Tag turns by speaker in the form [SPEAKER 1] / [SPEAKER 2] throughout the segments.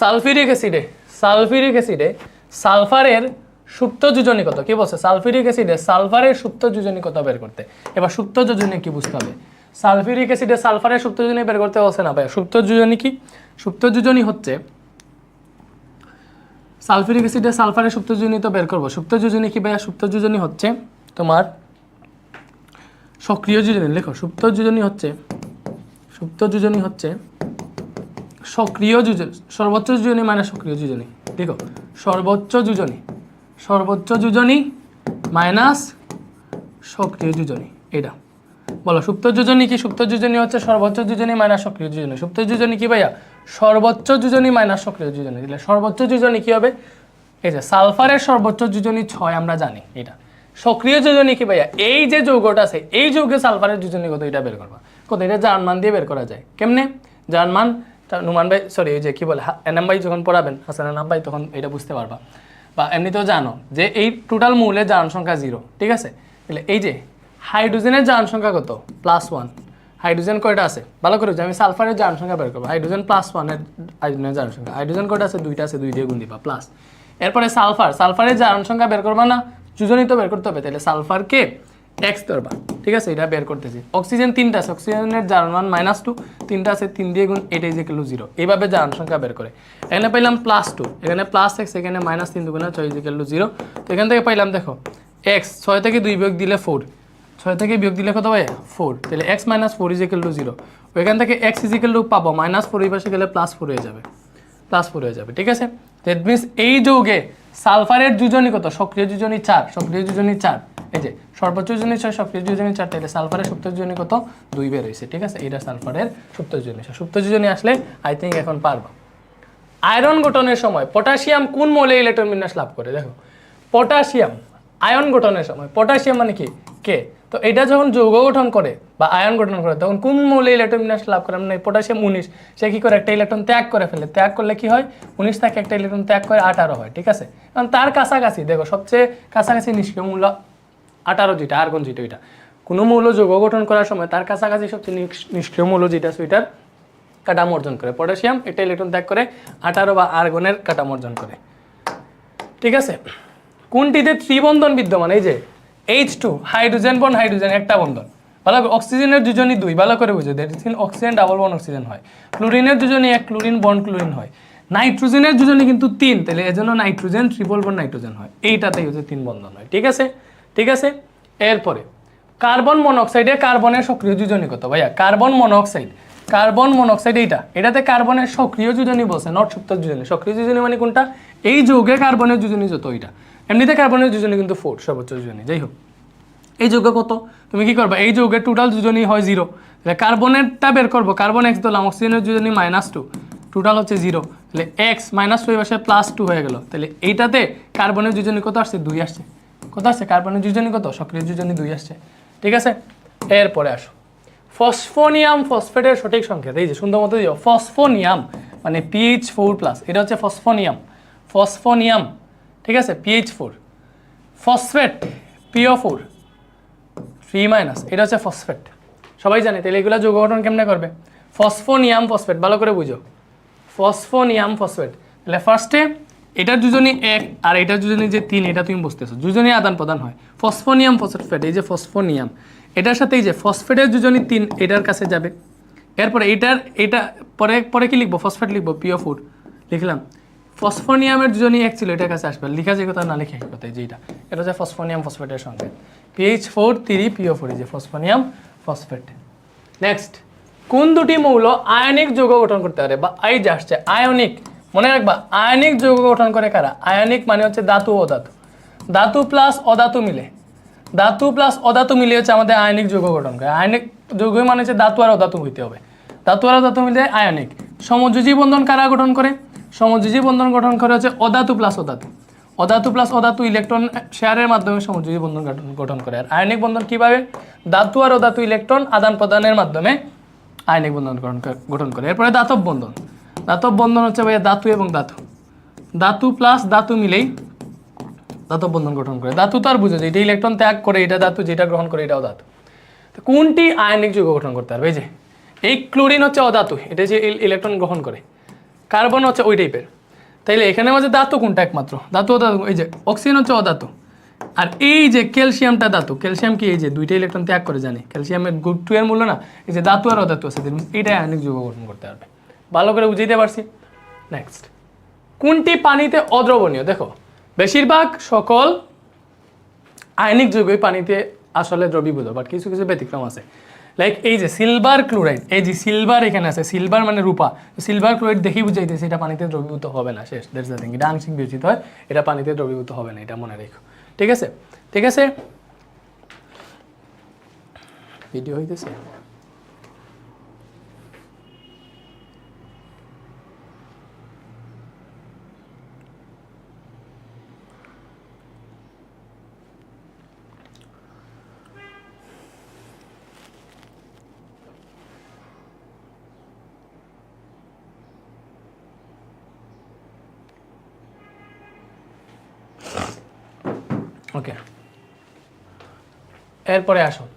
[SPEAKER 1] Sulphuric অ্যাসিডে sulphuric অ্যাসিডে সালফারের সুপ্ত যোজনী কত কি বলছে? সালফিউরিক অ্যাসিডে সালফারের সুপ্ত যোজনী কত বের করতে। এবার সুপ্ত যোজনী কি বুঝতে হবে? সালফিউরিক অ্যাসিডে সালফারের সুপ্ত যোজনী বের করতে বলছে না ভাই সুপ্ত যোজনী কি? সুপ্ত যোজনী হচ্ছে সালফিউরিক অ্যাসিডে সালফারের সুপ্ত যোজনী তো বের করব। সুপ্ত যোজনী কি ভাইয়া? সুপ্ত যোজনী হচ্ছে তোমার সক্রিয় যোজনী। লেখো, সুপ্ত যোজনী হচ্ছে, সুপ্ত যোজনী হচ্ছে সক্রিয় যোজনী, সর্বোচ্চ যোজনী মানে সক্রিয় যোজনী। দেখো, সর্বোচ্চ যোজনী সর্বোচ্চ যোজনী মাইনাস সক্রিয় যোজনী, এটা। বলো, সুপ্ত যোজনী কি সুপ্ত যোজনী হচ্ছে সর্বোচ্চ যোজনী মাইনাস সক্রিয় যোজনী? সুপ্ত যোজনী কি ভাইয়া? সর্বোচ্চ যোজনী মাইনাস সক্রিয় যোজনী। দিলে সর্বোচ্চ যোজনী কি হবে? এই যে সালফারের সর্বোচ্চ যোজনী ছয় আমরা জানি, এটা। সক্রিয় যোজনী কি ভাইয়া? এই যে যৌগটা আছে, এই যৌগে সালফারের যোজনী কত এটা বের করবা? কত এটা জার্মান দিয়ে বের করা যায়? কেমনে? জার্মান নুমান ভাই সরি ওই যে কি বলে এনাম ভাই যখন পড়াবেন, হাসান এনাম ভাই তখন এটা বুঝতে পারবা। বা এমনিতেও জানো যে এই টোটাল মূলের জারণ সংখ্যা জিরো ঠিক আছে? তাহলে এই যে হাইড্রোজেনের জারণ সংখ্যা কত? প্লাস ওয়ান হাইড্রোজেন কয়টা আছে? ভালো করে আমি সালফারের জারণ সংখ্যা বের করব। হাইড্রোজেন প্লাস ওয়ানের হাইড্রোজেনের জারণ সংখ্যা। হাইড্রোজেন কয়টা আছে? দুইটা আছে, দুই দিয়ে গুণ দিবা প্লাস এরপরে সালফার সালফারের জারণ সংখ্যা বের করবা না যোজনী তো বের করতে হবে। তাহলে সালফারকে এক্স ধরবা, ঠিক আছে? এটা বের করতেছি। অক্সিজেন তিনটা আছে অক্সিজেনের জারণ মান মাইনাস টু তিনটা আছে তিন দিয়ে গুণ এটা ইজ ইকুয়াল জিরো এইভাবে জারণ সংখ্যা বের করে। এখানে পাইলাম প্লাস টু এখানে প্লাস এক্স এখানে মাইনাস তিন দুগুণা ছয় ইজ ইকুয়াল জিরো তো এখান থেকে পাইলাম, দেখো এক্স ছয় থেকে দুই বিয়োগ দিলে ফোর ছয় থেকে বিয়োগ দিলে কত ভাই ফোর তাহলে x minus four is equal to zero ওইখান থেকে এক্স ইজ ইকুয়াল টু পাবো মাইনাস ফোর এই পাশে গেলে প্লাস ফোর হয়ে যাবে। প্লাস ফোর হয়ে যাবে, ঠিক আছে? দ্যাট মিনস এই যৌগে সালফারের যোজনী কত? সক্রিয় যোজনী চার, সক্রিয় যোজনী চার। এই যে, সর্বোচ্চ যোজনী ছয় সক্রিয় যোজনী চার তাহলে সালফারের সুপ্ত যোজনী কত? দুই বের হয়েছে, ঠিক আছে? এটা সালফারের সুপ্ত যোজনী সুপ্ত যোজনী আসলে আই থিঙ্ক এখন পারবা। আয়রন গঠনের সময় পটাশিয়াম কোন মৌলে ইলেকট্রন বিন্যাস লাভ করে? দেখো, পটাশিয়াম আয়ন গঠনের সময়। পটাশিয়াম মানে কি? কে? তো এটা যখন যৌগ গঠন করে বা আয়ন গঠন করে, তখন কোন মৌলে ইলেকট্রন বিন্যাস লাভ করে? মানে পটাশিয়াম উনিশ, সে কি করে? একটা ইলেকট্রন ত্যাগ করে ফেলে। ত্যাগ করলে কি হয়? উনিশ থেকে একটা ইলেকট্রন ত্যাগ করে আঠারো হয়, ঠিক আছে? কারণ তার কাছাকাছি, দেখো, সবচেয়ে কাছাকাছি নিষ্ক্রিয় মূল্য আঠারো যেটা, আর্গন যেটা, ওইটা। কোনো মৌল যৌগ গঠন করার সময় তার কাছাকাছি সবচেয়ে নিষ্- নিষ্ক্রিয় মৌল যেটা সেটার কাটাম অর্জন করে। পটাশিয়াম, এটা ইলেকট্রন ত্যাগ করে, আঠারো বা আর্গনের কাটাম অর্জন করে। ঠিক আছে? কোনটিতে ত্রিবন্ধন বিদ্যমান? এই যে H two hydrogen bond hydrogen একটা বন্ধন। ভালো করে অক্সিজেনের দুজনই দুই, ভালো করে বুঝে। That is oxygen double bond oxygen হয়। ক্লোরিনের দুজনই এক ক্লোরিন বন ক্লোরিন হয়। নাইট্রোজেনের দুজনই কিন্তু তিন, তাহলে এজন্য নাইট্রোজেন ট্রিপল বন নাইট্রোজেন হয়। এইটাতেই হচ্ছে তিন বন্ধন হয়। ঠিক আছে? ঠিক আছে? এরপরে, কার্বন মনোক্সাইডে কার্বনের সক্রিয় যোজনী কত ভাইয়া? Carbon monoxide. কার্বন মনোক্সাইড এইটা। এটাতে কার্বনের সক্রিয় যোজনী বলছে, নট সুপ্ত যোজনী। সক্রিয় যোজনী মানে কোনটা? এই যৌগে কার্বনের যোজনী যত ওইটা এমনিতে কার্বনের যোজনী কিন্তু ফোর সর্বোচ্চ যোজনী। যাই হোক, এই যৌগ কত? তুমি কি করবা? এই যৌগের টোটাল যোজনী হয় জিরো তাহলে কার্বনেরটা বের করব। কার্বন এক্স দিলাম অক্সিজেনের যোজনী মাইনাস টু টোটাল হচ্ছে জিরো তাহলে এক্স মাইনাস টু এবার প্লাস টু হয়ে গেল। তাহলে এইটাতে কার্বনের যোজনী কত আসছে? দুই আসছে। কত আসছে? কার্বনের যোজনী কত? সক্রিয় যোজনী দুই আসছে। ঠিক আছে? এরপরে আসো। ফসফোনিয়াম ফসফেটের সঠিক সংকেত। এই যে, সুন্দর মতো দিও। ফসফোনিয়াম মানে পিএইচ ফোর প্লাস এটা হচ্ছে ফসফোনিয়াম। ফসফোনিয়াম, ঠিক আছে? PH four phosphate PO four three minus এটা হচ্ছে ফসফেট। সবাই জানে, তাহলে এগুলো যৌগ গঠন কেমনে করবে? Phosphonium phosphate. ভালো করে বুঝো। Phosphonium phosphate. তাহলে ফার্স্টে এটার দুজনই এক আর এটার দুজনই যে তিন, এটা তুমি বুঝতেছো। দুজনই আদান প্রদান হয়। ফসফোনিয়াম, ফসফেট, এই যে ফসফোনিয়াম, এটার সাথে এই যে ফসফেটের দুজনই তিন, এটার কাছে যাবে। এরপরে এটার, এটা, পরে পরে কি লিখব? ফসফেট লিখব পিও ফুড লিখলাম, ফসফোনিয়ামের দুজনই এক ছিল, এটার কাছে আসবে। লিখা যে কথা না লিখে এই কথা যেটা এটা। হচ্ছে ফসফোনিয়াম, ফসফেটের সঙ্গে। P H four three P O four যে ফসফোনিয়াম, ফসফেট। নেক্সট কোন দুটি মৌল আয়নিক যৌগ গঠন করতে পারে? বা যে আসছে, আয়নিক। মনে রাখবা, আয়নিক যৌগ গঠন করে কারা? আয়নিক মানে হচ্ছে ধাতু ও ধাতু প্লাস অধাতু মিলে। ধাতু প্লাস অধাতু মিলে হচ্ছে আমাদের আয়নিক যৌগ গঠন করে। আয়নিক যৌগ মানে হচ্ছে ধাতু আর অধাতু হইতে হবে। ধাতু আর অধাতু মিলে আয়নিক। সমযোজী বন্ধন কারা গঠন করে? সমযোজী বন্ধন গঠন করে হচ্ছে অধাতু প্লাস অধাতু। অধাতু প্লাস অধাতু ইলেকট্রন শেয়ারের মাধ্যমে সমযোজী বন্ধন গঠন- করে। আর আয়নিক বন্ধন কীভাবে? ধাতু আর অধাতু ইলেকট্রন আদান প্রদানের মাধ্যমে আয়নিক বন্ধন গঠন করে। এরপরে দাতব বন্ধন। দাতব বন্ধন হচ্ছে ভাইয়া ধাতু এবং ধাতু ধাতু প্লাস ধাতু মিলেই ধাতব বন্ধন গঠন করে। ধাতু তো আর বুঝে যে এটা ইলেকট্রন ত্যাগ করে, এটা ধাতু যেটা গ্রহণ করে, এটাও ধাতু তো কোনটি আয়নিক যৌগ গঠন করতে পারবে? এই যে, এই ক্লোরিন হচ্ছে অধাতু এটা যে ইলেকট্রন গ্রহণ করে। কার্বন হচ্ছে ওই টাইপের তাইলে এখানে মাঝে ধাতু কোনটা একমাত্র? ধাতু ও ধাতু এই যে অক্সিজেন হচ্ছে অধাতু আর এই যে ক্যালসিয়ামটা ধাতু ক্যালসিয়াম কি এই যে, দুইটা ইলেকট্রন ত্যাগ করে জানি? ক্যালসিয়ামের গ্রুপ টু এর মূল্য না? এই যে ধাতু আর অধাতু আছে এটাই আয়নিক যৌগ গঠন করতে পারবে। ভালো করে বুঝাইতে পারছি। নেক্সট কোনটি পানিতে অদ্রবণীয়? দেখো, বেশিরভাগ সকল আয়নিক যৌগই পানিতে আসলে দ্রবীভূত বাট কিছু কিছু ব্যতিক্রম আছে। লাইক এই যে সিলভার ক্লোরাইড এই যে সিলভার এখানে আছে সিলভার মানে রূপা। সিলভার ক্লোরাইড দেখেই বুঝাইতেছে, এটা পানিতে দ্রবীভূত হবে না, শেষ। দ্যাটস দ্য থিং এটা আংশিক বিবেচিত হয়, এটা পানিতে দ্রবীভূত হবে না, এটা মনে রেখো। ঠিক আছে? ঠিক আছে? ভিডিও হইতেছে? ওকে এরপরে আসুন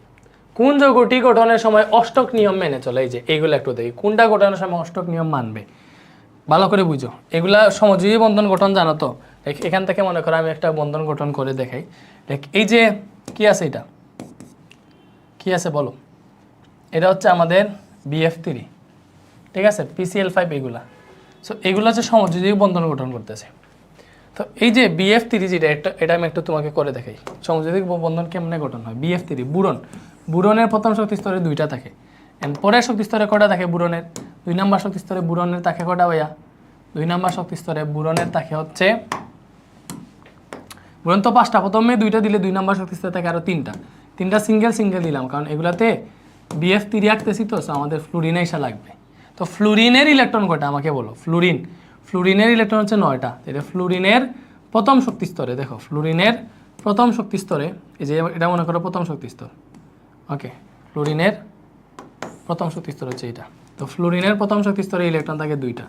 [SPEAKER 1] কোন যৌগটি গঠনের সময় অষ্টক নিয়ম মেনে চলে। এই যে, এইগুলো একটু দেখি। কোনটা গঠনের সময় অষ্টক নিয়ম মানবে। ভালো করে বুঝো। এগুলা সমযোজী বন্ধন গঠন, জানো তো? এখান থেকে মনে করো আমি একটা বন্ধন গঠন করে দেখাই। দেখ, এই যে কি আছে এটা? কি আছে বলো? এটা হচ্ছে আমাদের বিএফ থ্রি ঠিক আছে? পিসিএল ফাইভ এগুলা। সো এগুলো হচ্ছে সমযোজী বন্ধন গঠন করতেছে। তো এই যে বিএফ থ্রি যেটা একটা এটা আমি একটু তোমাকে করে দেখাই। সংযোজিক বন্ধন কেমনে গঠন হয়? BF three boron. বুরনের প্রথম শক্তি স্তরে দুইটা থাকে। এন্ড পরের শক্তি স্তরে কটা থাকে? বুরনের। দুই নাম্বার শক্তি স্তরে বুরনের থাকে কটা ভাইয়া? দুই নাম্বার শক্তি স্তরে বুরনের থাকে হচ্ছে, বুরন তো পাঁচটা। প্রথমে দুইটা দিলে দুই নাম্বার শক্তি স্তরে থাকে আরও তিনটা। তিনটা সিঙ্গেল সিঙ্গেল দিলাম। কারণ এগুলাতে বিএফ থ্রি আঁকতেছি তো আমাদের ফ্লুরিন এসা লাগবে। তো ফ্লুরিনের ইলেকট্রন কটা? আমাকে বলো। ফ্লুরিন ফ্লুরিনের ইলেকট্রন হচ্ছে নয়টা। এটা ফ্লুরিনের প্রথম শক্তি স্তরে, দেখো, ফ্লুরিনের প্রথম শক্তি স্তরে, এই যে এটা মনে করো প্রথম শক্তি স্তর। ওকে, ফ্লুরিনের প্রথম শক্তি স্তর হচ্ছে এটা তো ফ্লুরিনের প্রথম শক্তি স্তরে ইলেকট্রন থাকে দুইটা।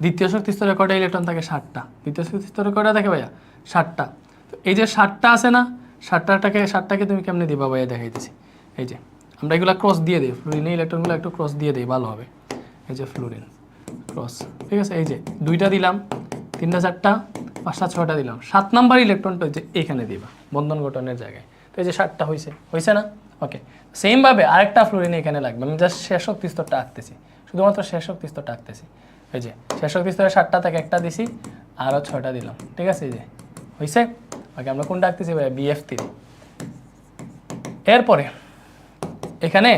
[SPEAKER 1] দ্বিতীয় শক্তি স্তরে কটা ইলেকট্রন থাকে? ষাটটা দ্বিতীয় শক্তি স্তরে কটা থাকে ভাইয়া? ষাটটা তো এই যে ষাটটা আছে না ষাটটাটাকে ষাটটাকে তুমি কেমনে দিবা ভাইয়া? দেখাইতেছি। এই যে, আমরা এগুলো ক্রস দিয়ে দিই। ফ্লুরিনের ইলেকট্রনগুলো একটু ক্রস দিয়ে দিই, ভালো হবে। এই যে ফ্লুরিন। ক্রস ঠিক আছে, এই যে দুইটা দিলাম, তিনটা, চারটা, পাঁচটা, ছয়টা দিলাম। সাত নাম্বার ইলেকট্রনটা হচ্ছে এখানে দিবা, বন্ধন গঠনের জায়গায়। তো এই যে সাতটা হয়েছে হয়েছে না? ওকে সেমভাবে আরেকটা ফ্লোরিন এখানে লাগবে, আমি জাস্ট শেষ শক্তি স্তরটা আঁকতেছি। শুধুমাত্র শেষ শক্তি স্তরটা আঁকতেছি। এই যে শেষ শক্তি স্তরে সাতটা থেকে একটা দিছি আরও ছয়টা দিলাম। ঠিক আছে, এই যে হয়েছে ওকে আমরা কোনটা আঁকতেছি? ভাই বিএফ থ্রি এরপরে এখানে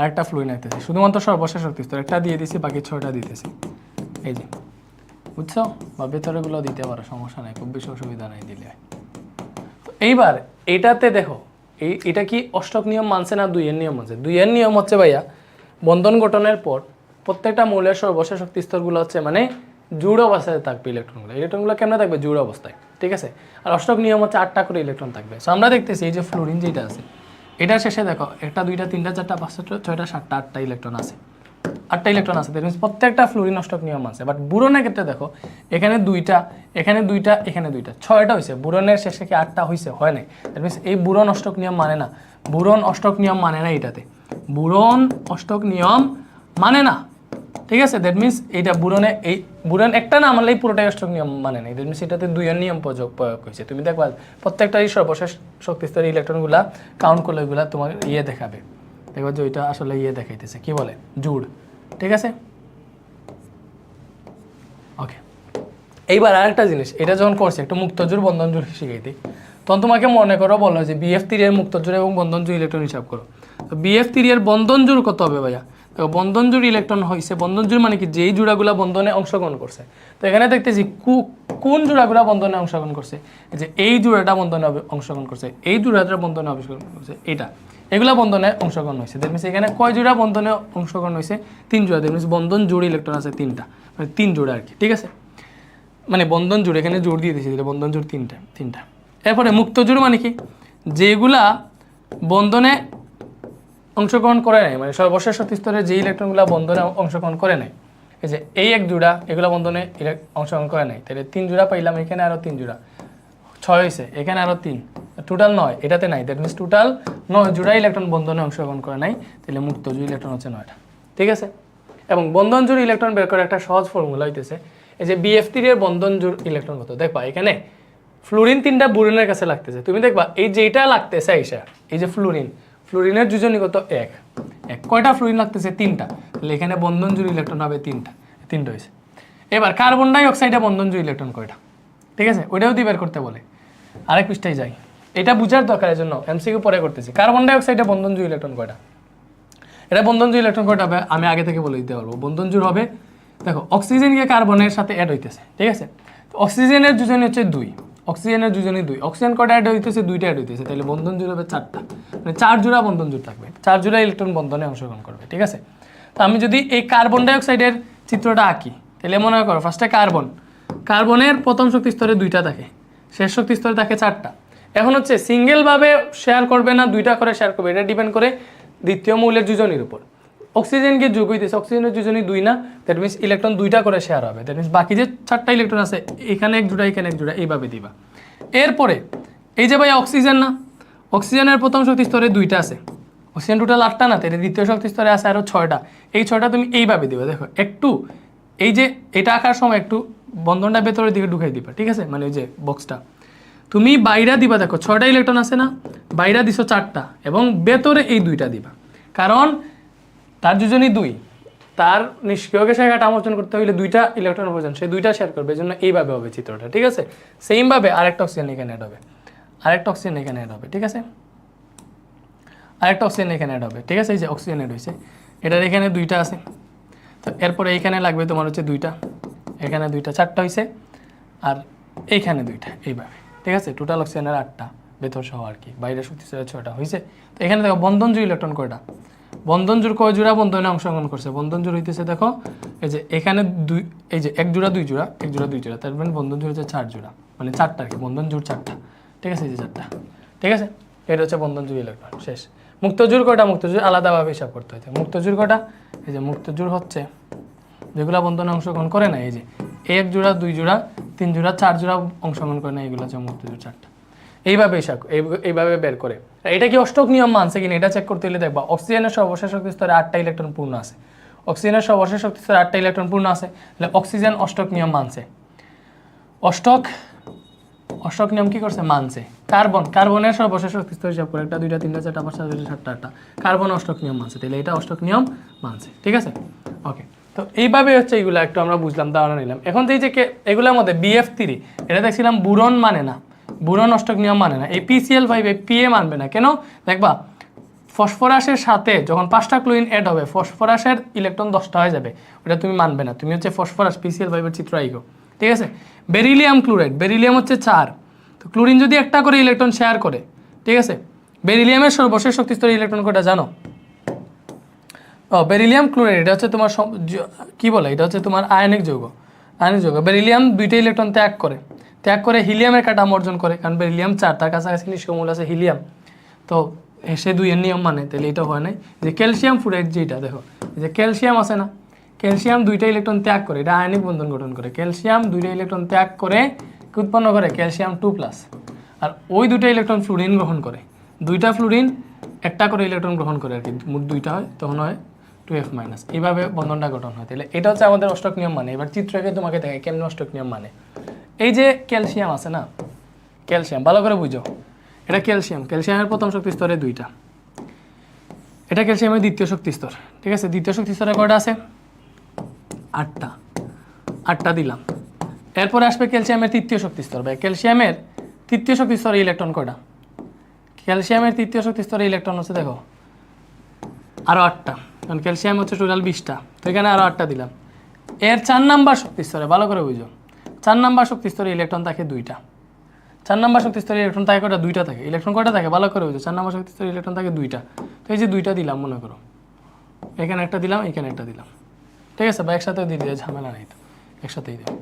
[SPEAKER 1] আরেকটা ফ্লুইন আঁকতেছি শুধুমাত্র সর্বশেষ শক্তি স্তর একটা দিয়ে দিছি, বাকি ছয়টা দিতেছি। এই যে, বুঝছ? বা ভেতরেগুলো দিতে পারো, সমস্যা নাই, খুব বেশি অসুবিধা নাই দিলে। এইবার এটাতে দেখো, এই, এটা কি অষ্টক নিয়ম মানছে না দুইয়ের নিয়ম মানছে? দুইয়ের নিয়ম হচ্ছে ভাইয়া, বন্ধন গঠনের পর প্রত্যেকটা মৌলের সর্বশেষ শক্তি স্তরগুলো হচ্ছে মানে জুড় অবস্থায় থাকবে ইলেকট্রনগুলো। ইলেকট্রনগুলো কেমন থাকবে? জুড় অবস্থায়, ঠিক আছে? আর অষ্টক নিয়ম হচ্ছে আটটা করে ইলেকট্রন থাকবে। সো আমরা দেখতেছি এই যে ফ্লোরিন যেটা আছে এটা শেষে দেখো, একটা, দুইটা, তিনটা, চারটা, পাঁচটা ছয়টা, সাতটা, আটটা ইলেকট্রন আছে। আটটা ইলেকট্রন আছে দ্যাট মিনস প্রত্যেকটা ফ্লোরিন অষ্টক নিয়ম আছে। বাট বুরনের ক্ষেত্রে দেখো, এখানে দুইটা এখানে দুইটা এখানে দুইটা, ছয়টা হয়েছে বুরনের শেষে কি আটটা হয়েছে হয় নাই। দ্যাট মিনস এই বুরন অষ্টক নিয়ম মানে না। বুরন অষ্টক নিয়ম মানে না এটাতে বুরন অষ্টক নিয়ম মানে না। ঠিক আছে দ্যাট মিনস এইটা বুরনে, এই বুরন একটা না মানলেই পুরোটাই অষ্টক নিয়ম মানে নাই। দ্যাট মিনস এটাতে দুইয়ের নিয়ম প্রয়োগ প্রয়োগ হয়েছে। তুমি দেখবা প্রত্যেকটাই সর্বশেষ শক্তিস্তরী ইলেকট্রনগুলা কাউন্ট করলে ওইগুলা তোমার ইয়ে দেখাবে। দেখবা যে ওইটা আসলে ইয়ে দেখাইতেছে। কি বলে? জুড়। ঠিক আছে? ওকে এইবার আরেকটা জিনিস। এটা যখন করছি, একটা মুক্তজোর বন্ধন জোর শিখাইতে তখন তোমাকে মনে করো বলো যে বিএফ থ্রি এর মুক্তজোর এবং বন্ধন জোর ইলেকট্রন হিসাব করো। তো বিএফ থ্রি এর বন্ধন জোর কত হবে ভাইয়া? দেখো বন্ধন জোর ইলেকট্রন হয়েছে বন্ধন জোর মানে কি? যেই জোড়াগুলা বন্ধনে অংশগ্রহণ করছে। তো এখানে দেখতেছি কোন জোড়াগুলা বন্ধনে অংশগ্রহণ করছে? যে এই জোড়াটা বন্ধনে অংশগ্রহণ করছে। এই জোড়াটা বন্ধনে অংশগ্রহণ করছে। এটা এগুলা বন্ধনে অংশগ্রহণ হয়েছে মিনস এখানে কয় জোড়া বন্ধনে অংশগ্রহণ হয়েছে তিন জোড়া। দ্যাট মিনস বন্ধন, জোড় ইলেকট্রন আছে তিনটা। মানে তিন জোড়া আর কি। ঠিক আছে? মানে বন্ধন, জোড়। এখানে জোর দিয়ে দিয়েছি। বন্ধন, জোড় তিনটা তিনটা। এরপরে মুক্ত জোড় মানে কি? যেগুলা বন্ধনে অংশগ্রহণ করে নাই মানে সর্বশেষ স্তরে যে ইলেকট্রনগুলো বন্ধনে অংশগ্রহণ করে নাই, এই যে এই এক জোড়া এগুলো বন্ধনে অংশগ্রহণ করে নাই তাহলে তিন জোড়া পাইলাম, এখানে আরও তিন জোড়া, ছয় হয়েছে এখানে আরও তিন টোটাল নয়, এটাতে নাই দ্যাট মিনস টোটাল নয় জোড়া ইলেকট্রন বন্ধনে অংশগ্রহণ করে নাই তাহলে মুক্ত জোড় ইলেকট্রন হচ্ছে নয়টা, ঠিক আছে? এবং বন্ধন জোড় ইলেকট্রন বের করে একটা সহজ ফর্মুলা হইতেছে, এই যে বিএফ এর বন্ধন জোড় ইলেকট্রন কত, দেখবা, এখানে ফ্লুরিন তিনটা বুরিনের কাছে লাগতেছে, তুমি দেখবা, এই যেটা লাগতেছে এই যে ফ্লুরিন ফ্লুরিনের যোজনী কত? এক। এক। কয়টা ফ্লোরিন লাগতেছে? তিনটা। তাহলে এখানে বন্ধন জোড় ইলেকট্রন হবে তিনটা। তিনটা হয়েছে। এবার কার্বন ডাই অক্সাইডে বন্ধন জোড় ইলেকট্রন কয়টা? ঠিক আছে? ওইটাও দিয়ে বের করতে বলে। আরেক পৃষ্ঠায় যাই। এটা বুঝার দরকারের জন্য এমসিকিউ পরে করতেছি। কার্বন ডাই অক্সাইডে বন্ধন জোড় ইলেকট্রন কয়টা? এটা বন্ধন জোড় ইলেকট্রন কয়টা হবে? আমি আগে থেকে বলে দিতে পারব। বন্ধন জোড় হবে, দেখো অক্সিজেন গিয়ে কার্বনের সাথে অ্যাড হইতেছে। ঠিক আছে? অক্সিজেনের যোজনী হচ্ছে দুই। অক্সিজেনের যোজনী দুই। অক্সিজেন কয়টা অ্যাড হইতেছে? দুইটা অ্যাড হইতেছে। তাহলে বন্ধন জোড় হবে চারটা। মানে চার জোড়া বন্ধন জোড় থাকবে। চার জোড়া ইলেকট্রন বন্ধনে অংশগ্রহণ করবে, ঠিক আছে? তো আমি যদি এই কার্বন ডাই অক্সাইডের চিত্রটা আঁকি, তাহলে মনে করো ফার্স্টে কার্বন কার্বনের প্রথম শক্তি স্তরে দুইটা থাকে। শেষ শক্তি স্তরে থাকে চারটা। এখন হচ্ছে সিঙ্গেলভাবে শেয়ার করবে না, দুইটা করে শেয়ার করবে। এটা ডিপেন্ড করে দ্বিতীয় মৌলের যোজনীর উপর। অক্সিজেনকে যোগ হইতেছে, অক্সিজেনের যোজনী দুই না দ্যাট মিনস ইলেকট্রন দুইটা করে শেয়ার হবে দ্যাট মিনস বাকি যে চারটা ইলেকট্রন আছে, এখানে এক জোড়া, এখানে এক জোড়া, এইভাবে দিবা। এরপরে, এই যে ভাই অক্সিজেন না, অক্সিজেনের প্রথম শক্তি স্তরে দুইটা আছে। অক্সিজেন টোটাল আটটা না, তাহলে দ্বিতীয় শক্তি স্তরে আছে আরও ছয়টা। এই ছয়টা তুমি এইভাবে দিবে, দেখো, একটু, এই যে এটা আঁকার সময় একটু বন্ধনটা ভেতরের দিকে ঢুকাই দিবা, ঠিক আছে? মানে ওই যে বক্সটা তুমি বাইরা দিবা, দেখো, ছয়টা ইলেকট্রন আছে না, বাইরা দিছো চারটা, এবং ভেতরে এই দুইটা দিবা। কারণ তার দুজনই দুই। তার নিষ্ক্রিয় গ্যাসের ঘাট আমোচন করতে হলে দুইটা ইলেকট্রন প্রয়োজন সে দুইটা শেয়ার করবে এই জন্য এইভাবে হবে চিত্রটা, ঠিক আছে? সেমভাবে আরেকটা অক্সিজেন এখানে অ্যাড হবে। আরেকটা অক্সিজেন এখানে অ্যাড হবে, ঠিক আছে? আরেকটা অক্সিজেন এখানে অ্যাড হবে, ঠিক আছে? এই যে অক্সিজেন অ্যাড হয়েছে এটার এখানে দুইটা আছে। তো এরপরে এইখানে লাগবে তোমার হচ্ছে দুইটা, এখানে দুইটা, চারটা হয়েছে আর এইখানে দুইটা, এইভাবে, ঠিক আছে? টোটাল অক্সিজেনের আটটা, ভেতর সহ আর কি, বাইরে শক্তি ছয়টা হয়েছে তো এখানে দেখো বন্ধন জুড়ি ইলেকট্রন কয়টা? বন্ধন জোড় কয় জোড়া? বন্ধনে অংশগ্রহণ করছে। বন্ধন জোড় হইতেছে, দেখো, এই যে এখানে দুই, এই যে এক জোড়া, দুই জোড়া, এক জোড়া, দুই জোড়া। তার মানে বন্ধন জোড় হচ্ছে চার জোড়া। মানে চারটা আর কি বন্ধন জোড় চারটা। ঠিক আছে, এই যে চারটা। ঠিক আছে? এটা হচ্ছে বন্ধন জোড় ইলেকট্রন শেষ। মুক্ত জোড় কয়টা? মুক্ত জোড় আলাদাভাবে হিসাব করতে হইতে। মুক্ত জোড় কয়টা? এই যে মুক্ত জোড় হচ্ছে, যেগুলো বন্ধনে অংশগ্রহণ করে না, এই যে এক জোড়া, দুই জোড়া, তিন জোড়া, চার জোড়া অংশগ্রহণ করে না, এগুলো হচ্ছে মুক্ত জোড় চারটা। এইভাবে এই- এইভাবে বের করে। এটা কি অষ্টক নিয়ম মানছে কিনা এটা চেক করতে হলে দেখবা, অক্সিজেনের সর্বশেষ শক্তি স্তরে আটটা ইলেকট্রন পূর্ণ আছে। অক্সিজেনের সর্বশেষ শক্তি স্তরে আটটা ইলেকট্রন পূর্ণ আছে, তাহলে অক্সিজেন অষ্টক নিয়ম মানছে। অষ্টক অষ্টক নিয়ম কি করছে? মানছে। কার্বন, কার্বনের সর্বশেষ শক্তি স্তর হিসাব করে একটা, দুইটা, তিনটা, চারটা, পাঁচটা, ছয়টা, সাতটা, আটটা। কার্বন অষ্টক নিয়ম মানছে, তাহলে এটা অষ্টক নিয়ম মানছে, ঠিক আছে? ওকে তো এইভাবে হচ্ছে এগুলো একটু আমরা বুঝলাম, ধারণা নিলাম। এখন এই যে এগুলোর মধ্যে বিএফ থ্রি এটা দেখছিলাম বুরন মানে না। বুরন অষ্টক নিয়ম মানে না। এই পিসিএল ফাইভ এই পিএ মানবে না। কেন? দেখবা, ফসফরাসের সাথে যখন পাঁচটা ক্লোরিন অ্যাড হবে, ফসফরাসের ইলেকট্রন দশটা হয়ে যাবে। ওটা তুমি মানবে না। তুমি হচ্ছে ফসফরাস পিসিএল ফাইভের চিত্র আইগো। ঠিক আছে? Beryllium chloride. বেরিলিয়াম হচ্ছে চার। তো ক্লোরিন যদি একটা করে ইলেকট্রন শেয়ার করে, ঠিক আছে? বেরিলিয়ামের সর্বশেষ শক্তিস্তর ইলেকট্রন কোটা জানো? ও, বেরিলিয়াম ক্লোরাইড, এটা হচ্ছে তোমার কি বলে? এটা হচ্ছে তোমার আয়নিক যৌগ। আয়নিক যৌগ। বেরিলিয়াম দুইটা ইলেকট্রন ত্যাগ করে। ত্যাগ করে হিলিয়ামের কাঠামো অর্জন করে, কারণ হিলিয়াম চার, তার কাছাকাছি নিষ্ক্রমূল আছে হিলিয়াম। তো সে দুইয়ের নিয়ম মানে তাহলে এটা হয় নাই। যে ক্যালসিয়াম ফ্লুরাইড যেটা দেখো, যে ক্যালসিয়াম আছে না, ক্যালসিয়াম দুইটা ইলেকট্রন ত্যাগ করে, এটা আয়নিক বন্ধন গঠন করে। ক্যালসিয়াম দুইটা ইলেকট্রন ত্যাগ করে উৎপন্ন করে? Calcium two plus. আর ওই দুইটা ইলেকট্রন ফ্লুরিন গ্রহণ করে। দুইটা ফ্লুরিন, একটা করে ইলেকট্রন গ্রহণ করে আর কি, মোট দুইটা হয়, তখন হয় টু এফ মাইনাস। এইভাবে বন্ধনটা গঠন হয়। তাহলে এটা হচ্ছে আমাদের অষ্টক নিয়ম মানে। এবার চিত্রকে তোমাকে দেখে কেমন অষ্টক নিয়ম মানে। এই যে ক্যালসিয়াম আছে না? ক্যালসিয়াম, ভালো করে বুঝো। এটা ক্যালসিয়াম। ক্যালসিয়ামের প্রথম শক্তি স্তরে দুইটা। এটা ক্যালসিয়ামের দ্বিতীয় শক্তি স্তর। ঠিক আছে? দ্বিতীয় শক্তি স্তরে কয়টা আছে? আটটা। আটটা দিলাম। এরপরে আসবে ক্যালসিয়ামের তৃতীয় শক্তি স্তর। বা ক্যালসিয়ামের তৃতীয় শক্তি স্তরে ইলেকট্রন কয়টা? ক্যালসিয়ামের তৃতীয় শক্তি স্তরে ইলেকট্রন হচ্ছে দেখো। আরও আটটা। কারণ ক্যালসিয়াম হচ্ছে টোটাল বিশটা। তো এখানে আরও আটটা দিলাম। এর চার নাম্বার শক্তি স্তরে, ভালো করে বুঝো। চার নাম্বার শক্তি স্তরে ইলেকট্রন থাকে দুইটা। চার নাম্বার শক্তি স্তরে ইলেকট্রন থাকে কটা দুইটা থাকে। ইলেকট্রন কটা থাকে? ভালো করে বুঝো। চার নাম্বার শক্তি স্তরে ইলেকট্রন থাকে দুইটা। তো এই যে দুইটা দিলাম, মনে করো। এখানে একটা দিলাম, এখানে একটা দিলাম। ঠিক আছে? বা একসাথে দিয়ে দিয়ে ঝামেলা নাই তো। একসাথেই দিলাম।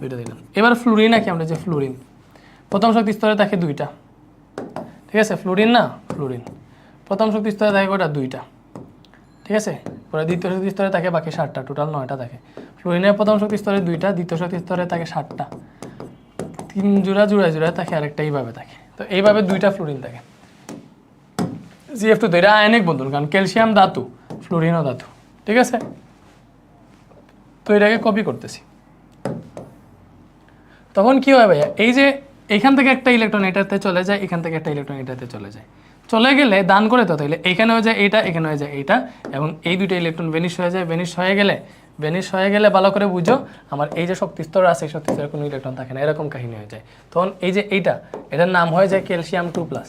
[SPEAKER 1] দুইটা দিলাম। এবার ফ্লুরিন নাকি আমরা যে ফ্লোরিন প্রথম শক্তি স্তরে থাকে দুইটা। ঠিক আছে? ফ্লোরিন না? ফ্লুরিন প্রথম শক্তি স্তরে থাকে কটা দুইটা। ঠিক আছে? পরে দ্বিতীয় শক্তি স্তরে থাকে বাকি ষাটটা টোটাল নয়টা থাকে। ফ্লুরিনের প্রথম শক্তি স্তরে দুইটা, দ্বিতীয় শক্তি স্তরে থাকে ষাটটা তিন জোড়া জোড়া জোড়া থাকে আরেকটা, এইভাবে থাকে তো এইভাবে দুইটা ফ্লুরিন থাকে। জিএফ টু তো এটা আয়নিক বন্ধন, কারণ ক্যালসিয়াম ধাতু, ফ্লুরিনও ধাতু, ঠিক আছে? তো এটাকে কপি করতেছি। তখন কি হয় ভাইয়া? এই যে এখান থেকে একটা ইলেকট্রন এটাতে চলে যায়, এখান থেকে একটা ইলেকট্রন এটাতে চলে যায়। চলে গেলে দান করে তো তাইলে। এখানে হয়ে যায় এইটা, এখানে হয়ে যায় এইটা, এবং এই দুইটা ইলেকট্রন ভেনিশ হয়ে যায় ভেনিশ হয়ে গেলে ভেনিশ হয়ে গেলে ভালো করে বুঝো, আমার এই যে শক্তি স্তর আছে, এই শক্তি কোনো ইলেকট্রন থাকে না, এরকম কাহিনী হয়ে যায়। তখন এই যে এইটা, এটার নাম হয়ে যায় ক্যালসিয়াম টু প্লাস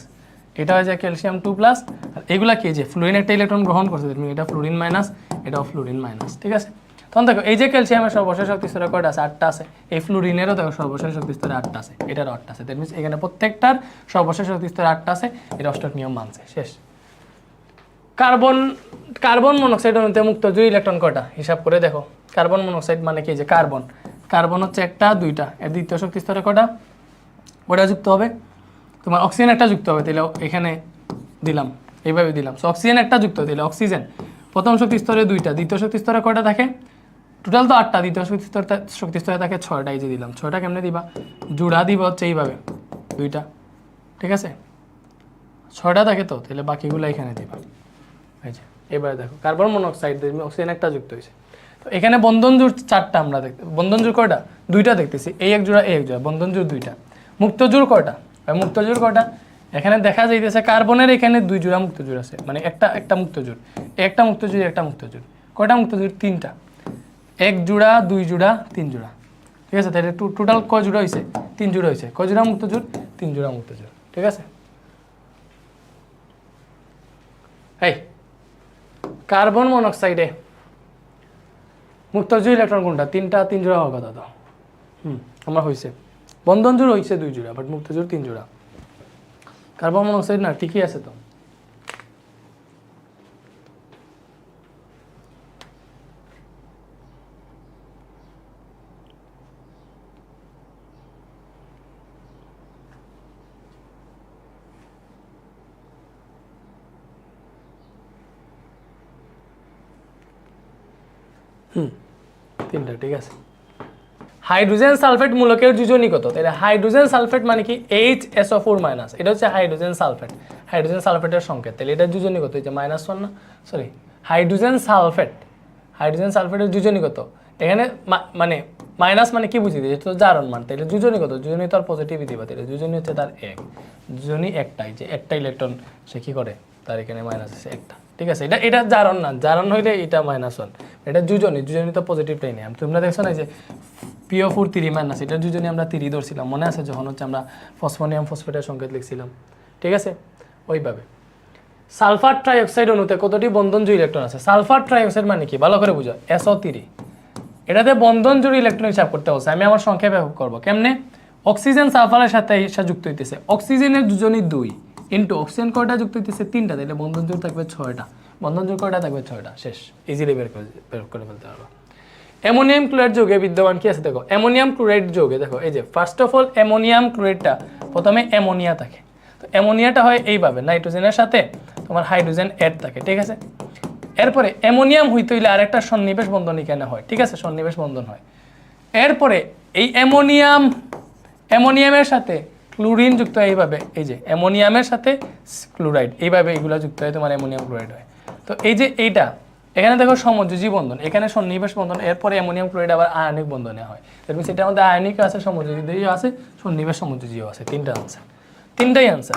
[SPEAKER 1] এটা হয়ে যায় ক্যালসিয়াম টু প্লাস আর এগুলা কি যে ফ্লুরিন একটা ইলেকট্রন গ্রহণ করছে তুমি এটা ফ্লুরিন মাইনাস এটাও ফ্লুরিন মাইনাস ঠিক আছে? তখন দেখো, এই যে ক্যালসিয়ামের সর্বশেষ শক্তি স্তরে কয়টা আছে? আটটা আছে। এই ফ্লুরিনেরও দেখো সর্বশেষ শক্তি স্তরে আটটা আছে এটারও আটটা আছে। দ্যাট মিনস এখানে প্রত্যেকটার সর্বশেষ শক্তি স্তরে আটটা আছে এটা অষ্টক নিয়ম মানছে, শেষ। কার্বন কার্বন মনোক্সাইড অণুতে মুক্ত দুই ইলেকট্রন কয়টা? হিসাব করে দেখো। কার্বন মনোক্সাইড মানে কি? যে কার্বন। কার্বন হচ্ছে একটা, দুইটা। এর দ্বিতীয় শক্তি স্তরে কয়টা? ওটা যুক্ত হবে? তোমার অক্সিজেন একটা যুক্ত হবে, তাহলে এখানে দিলাম, এইভাবে দিলাম। সো অক্সিজেন একটা যুক্ত দিলে অক্সিজেন। প্রথম শক্তি স্তরে দুইটা, দ্বিতীয় শক্তি স্তরে কয়টা থাকে? টোটাল তো আটটা, দ্বিতীয় শক্তি স্তরে শক্তি স্তরে থাকে ছয়টা, এই যে দিলাম। ছয়টা কেমনে দিবা? জোড়া দিবা হচ্ছে এইভাবে, দুইটা। ঠিক আছে? ছয়টা থাকে তো, তাহলে বাকিগুলো এখানে দিবা। এই যে, এবারে দেখো, কার্বন মনোক্সাইড অক্সিজেন একটা যুক্ত হয়েছে। তো এখানে বন্ধন জোর চারটা আমরা দেখতে বন্ধন জোর কয়টা? দুইটা দেখতেছি, এই এক জোড়া, এই এক জোড়া বন্ধন জোর দুইটা। মুক্ত জোর কয়টা? ভাই মুক্ত জোর কয়টা? এখানে দেখা যাইতেছে কার্বনের এখানে দুই জোড়া মুক্ত জোর আছে মানে একটা একটা মুক্ত জোর একটা মুক্ত জোর একটা মুক্ত জোর কয়টা মুক্ত জোর তিনটা। এক জোড়া, দুই জোড়া, তিন জোড়া। ঠিক আছে, তাহলে টোটাল কয় জোড়া হয়েছে তিন জোড়া হয়েছে কয় জোড়া মুক্ত জোর তিন জোড়া মুক্ত জোর ঠিক আছে? কার্বন মনোক্সাইডে মুক্ত জোর ইলেকট্রন কোনটা? তিনটা তিন জোড়া কথা তো হুম, আমার হয়েছে বন্ধন জোর হয়েছে দুই জোড়া বাট মুক্ত জোড় তিন জোড়া। কার্বন মনোক্সাইড না, ঠিকই আছে তো। তিনটা, ঠিক আছে। হাইড্রোজেন সালফেট মূলকের যোজনী কত? তাহলে হাইড্রোজেন সালফেট মানে কি? H S O four minus এটা হচ্ছে হাইড্রোজেন সালফেট। হাইড্রোজেন সালফেটের সংকেত, তাহলে এটা যোজনী কত? যে মাইনাস ওয়ান না? Sorry hydrogen sulphate. হাইড্রোজেন সালফেটের যোজনী কত? এখানে মানে মাইনাস মানে কি বুঝি দিয়েছে? তো জারণ মান, তাহলে যোজনী কত? যোজনী তো আর পজিটিভই দিবা তাহলে যোজনী হচ্ছে তার এক। যোজনী একটাই, যে একটা ইলেকট্রন সে কি করে? তার এখানে মাইনাস আছে একটা, ঠিক আছে? এটা এটা জারণ না জারণ হইলে এটা মাইনাস ওয়ান এটা যুজনী যুজনী তো পজিটিভটাই নেই তোমরা দেখছ না যে পিও ফোর তিরি মাইনাস এটা যুজনী আমরা তিরি ধরছিলাম। মনে আছে যখন হচ্ছে আমরা ফসফোনিয়াম ফসফেটের সংকেত লিখছিলাম। ঠিক আছে? ওইভাবে। সালফার ট্রাইঅক্সাইড অণুতে কতটি বন্ধন জুড়ি ইলেকট্রন আছে? সালফার ট্রাইঅক্সাইড মানে কি? ভালো করে বুঝো। এসও তিরি এটাতে বন্ধন জুড়ি ইলেকট্রন হিসাব করতে বলছে আমি আমার সংক্ষেপে করব। কেমনে? অক্সিজেন সালফারের সাথে যুক্ত হইতেছে। অক্সিজেনের দুজনই দুই। ইন্টু অক্সিজেন কয়টা যুক্ত হইতেছে? তিনটা। তাহলে বন্ধন জোর থাকবে ছয়টা। বন্ধন জোর কয়টা থাকবে ছয়টা, শেষ। ইজিলি বের করে বের করে ফেলতে পারব অ্যামোনিয়াম ক্লোরাইড যোগে বিদ্যমান কি আছে? দেখো, অ্যামোনিয়াম ক্লোরাইড যোগে, দেখো, এই যে ফার্স্ট অফ অল অ্যামোনিয়াম ক্লোরাইডটা, প্রথমে অ্যামোনিয়া থাকে। তো অ্যামোনিয়াটা হয় এইভাবে, নাইট্রোজেনের সাথে তোমার হাইড্রোজেন অ্যাড থাকে, ঠিক আছে? এরপরে অ্যামোনিয়াম হইতে হইলে আরেকটা সন্নিবেশ বন্ধন এখানে হয়? ঠিক আছে, সন্নিবেশ বন্ধন হয়। এরপরে এই অ্যামোনিয়াম, অ্যামোনিয়ামের সাথে ক্লোরিন যুক্ত হয় এইভাবে, এই যে, অ্যামোনিয়ামের সাথে ক্লোরাইড, এইভাবে এগুলো যুক্ত হয় তোমার অ্যামোনিয়াম ক্লোরাইড হয়। তো এই যে এইটা, এখানে দেখো সমযোজী বন্ধন এখানে সন্নিবেশ বন্ধন, এরপরে অ্যামোনিয়াম ক্লোরাইড আবার আয়নিক বন্ধনে হয়। এটার মধ্যে আয়নিক আছে সমযোজী আছে সন্নিবেশ সমযোজীও আছে। তিনটা আনসার তিনটাই আনসার